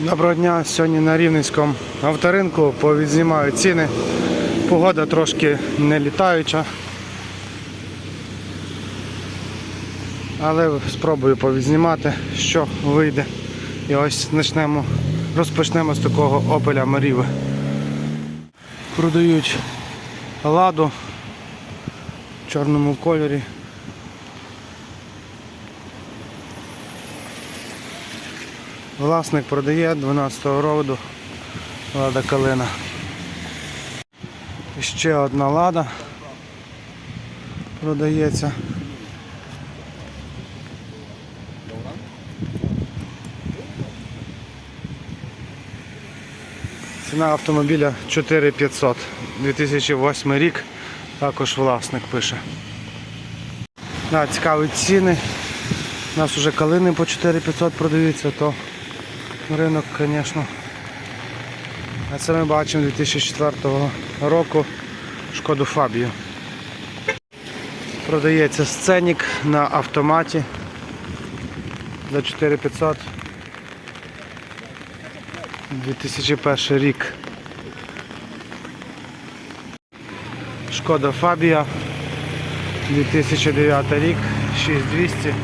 Доброго дня. Сьогодні на Рівненському авторинку повідзнімаю ціни. Погода трошки не літаюча. Але спробую повідзнімати, що вийде. І ось почнемо, розпочнемо з такого опеля Маріви. Продають ладу в чорному кольорі. Власник продає 12-го роду лада калина. Ще одна лада продається. Ціна автомобіля 4500. 2008 рік. Також власник пише. Да, цікаві ціни. У нас вже калини по 4500 продаються, то ринок, звісно. А це ми бачимо 2004 року шкоду Фабію. Продається сценік на автоматі за 4500. 2001 рік. Шкода Фабія 2009 рік, 6200.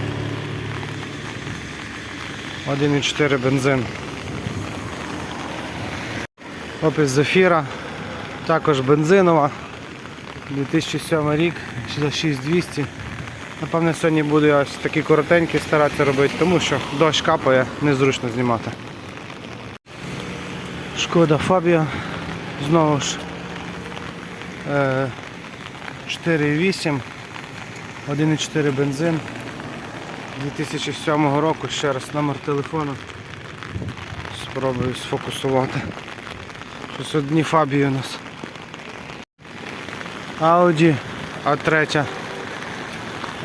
1,4 бензин. Опис Зефіра. Також бензинова. 2007 рік, за 6200. Напевне, сьогодні буде ось такі коротенькі старатися робити, тому що дощ капає, незручно знімати. Шкода Фабія. Знову ж е, 4,8, 1,4 бензин. 2007 року, ще раз номер телефону. Спробую сфокусувати. Щось одні фабії у нас. Audi A3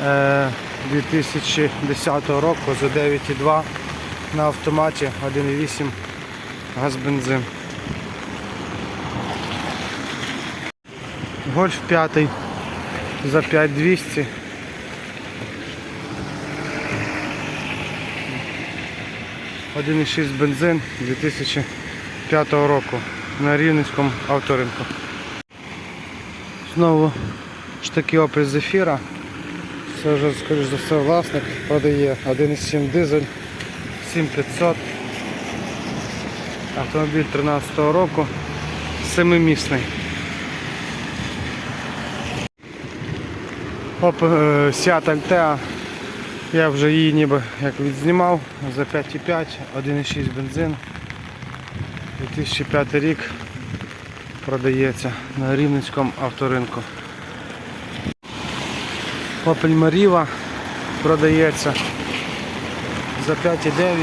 е, 2010 року за 9,2 на автоматі 1,8 газ бензин. Гольф 5 за 5200 1,6 бензин 2005 року на Рівненському авторинку. Знову ж таки опис зефіра. Це вже, скоріш за все, власник продає 1,7 дизель 7500. Автомобіль 13 року. Семимісний. Оп, е, Seat Altea. Я вже її ніби як відзнімав за 5,5, 1,6 бензин. 2005 рік продається на Рівненському авторинку. Opel Mariva продається за 5,9.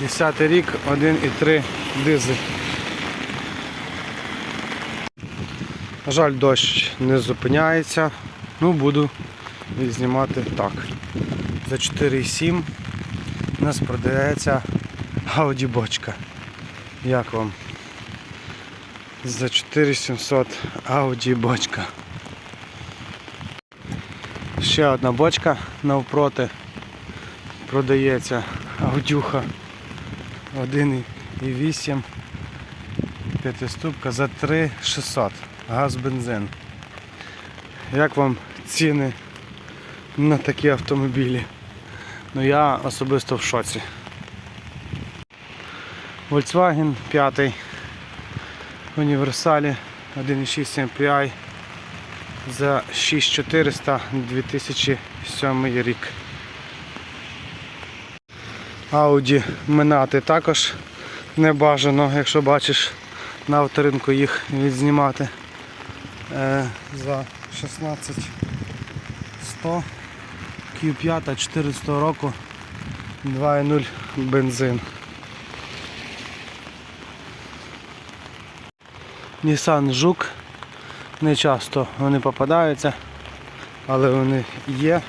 10 рік, 1,3 дизель. На жаль, дощ не зупиняється. Ну, буду знімати так. За 4,7 у нас продається Audi бочка. Як вам? За 4700 Audi бочка. Ще одна бочка навпроти продається Аудюха 1,8 п'ятиступка за 3600 газ бензин. Як вам ціни на такі автомобілі? Ну я особисто в шоці. Volkswagen 5 в універсалі 1.6 MPI за 6400 2007 рік. Audi минати також не бажано, якщо бачиш на авторинку їх відзнімати е, за 16 100 Q5 14 року 2.0 бензин. Nissan Жук. Не часто вони попадаються, але вони є.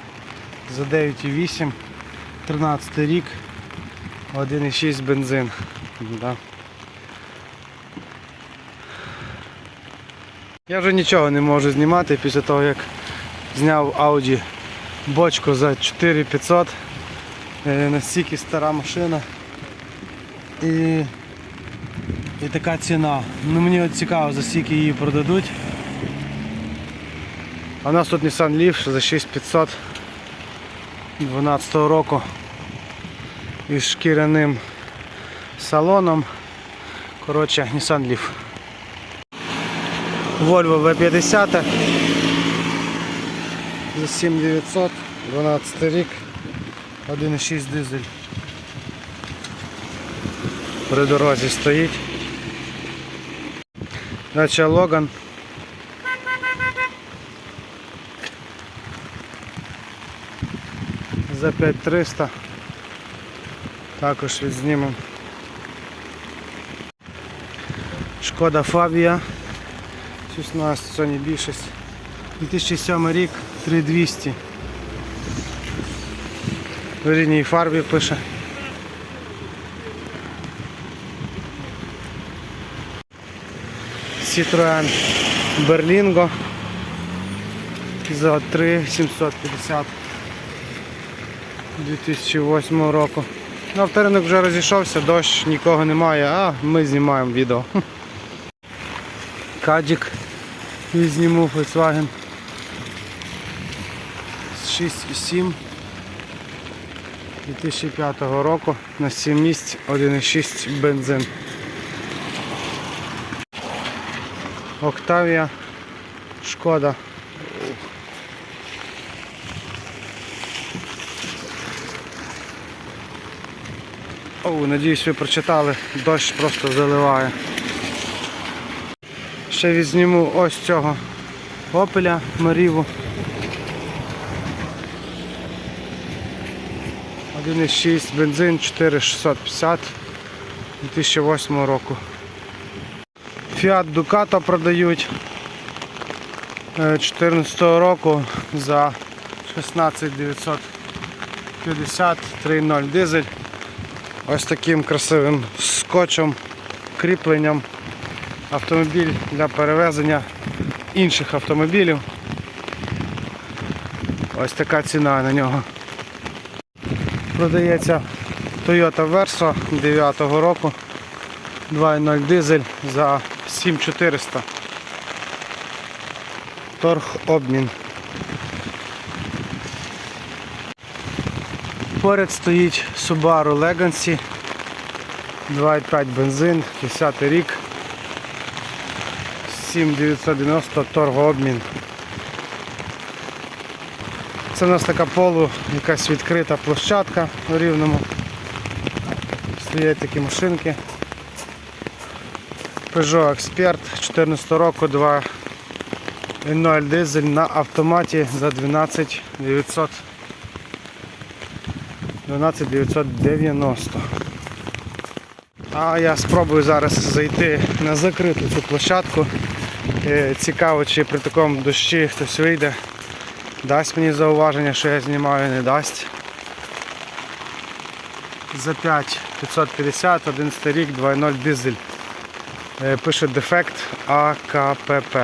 За 9,8, 13 рік, 1,6 бензин. Да. Я вже нічого не можу знімати після того, як зняв Audi бочку за 4500 Е, Настільки стара машина. І, і така ціна. Ну мені от цікаво, за скільки її продадуть. А у нас тут Nissan Leaf за 6500 12 року із шкіряним салоном. Коротше, Nissan Leaf. Volvo V50 за 7900, 12 рік, 1,6 дизель. При дорозі стоїть. Дача Логан. За 5300. Також відзнімемо. Шкода Фабія. 16 Sony більшість. 2007 рік 3200. В рідній фарбі пише. Citroen Berlingo за 3750 2008 року. Ну, авторинок вже розійшовся, дощ нікого немає, а ми знімаємо відео. Каджик зніму Volkswagen 6,7 2005 року на 7 місць 1,6 бензин. Октавія, шкода. О, надіюсь ви прочитали, дощ просто заливає. Ще візьму ось цього опеля Маріву. 1,6 бензин 4650 2008 року. Fiat Ducato продають 2014 року за 16950 3.0 дизель. Ось таким красивим скотчем, кріпленням. Автомобіль для перевезення інших автомобілів. Ось така ціна на нього. Продається Toyota Verso 9 року. 2.0 дизель за 7400. Торг обмін. Поряд стоїть Subaru Legacy 2.5 бензин, 10 рік. 7990 торгообмін. Це в нас така полу, якась відкрита площадка у рівному. Стоять такі машинки. Peugeot Expert 14 року 2.0 дизель на автоматі за 12 900 12 990. А я спробую зараз зайти на закриту цю площадку. Е, Цікаво, чи при такому дощі хтось вийде, дасть мені зауваження, що я знімаю, не дасть. За 5 550, 11 рік, 2.0 дизель. Е, Пише дефект АКПП.